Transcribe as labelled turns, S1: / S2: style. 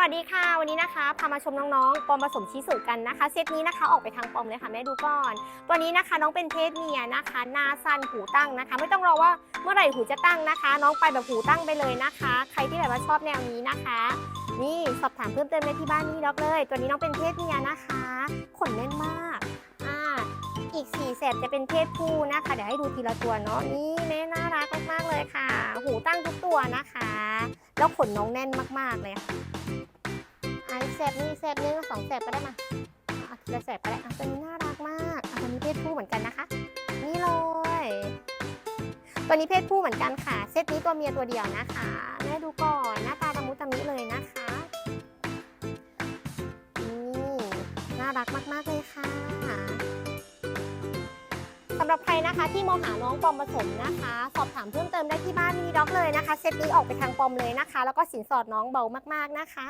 S1: วัสดีค่ะ วันนี้นะคะพามาชมน้องๆปอมผสมชิสุกันนะคะ เซตนี้นะคะออกไปทางปอมเลยค่ะแม่ดูก่อน ตัวนี้นะคะน้องเป็นเพศเมียนะคะหน้าสั้นหูตั้งนะคะ ไม่ต้องรอว่าเมื่อไหร่หูจะตั้งนะคะ น้องไปแบบหูตั้งไปเลยนะคะ ใครที่แบบว่าชอบแนวนี้นะคะ นี่สอบถามเพิ่มเติมได้ที่บ้านนี่ด็อกเลย ตัวนี้น้องเป็นเพศเมียนะคะขนแน่นมากอ่าอีกสี่แสบจะเป็นเพศผู้นะคะเดี๋ยวให้ดูทีละตัวเนาะนี่แม่น่ารักมากๆเลยค่ะ หูตั้งทุกตัวนะคะ แล้วขนน้องแน่นมากๆเลยค่ะอันแสบนี่แสบนึงสองแสบก็ได้มาอะแสบก็ได้อะตัวนี้น่ารักมากอะตัวนี้เพศผู้เหมือนกันนะคะ นี่เลยตัวนี้เพศผู้เหมือนกันค่ะ เซตนี้ตัวเมียตัวเดียวนะคะแม่ดูก่อนหน้าตาตะมุตะมิเลยนะคะนี่น่ารักมากๆเลยค่ะสำหรับใครนะคะที่มองหาน้องปอมผสมนะคะ สอบถามเพิ่มเติม ด็อกเลยนะคะเซตนี้ออกไปทางปอมเลยนะคะ แล้วก็สินสอดน้องเบามากๆนะคะ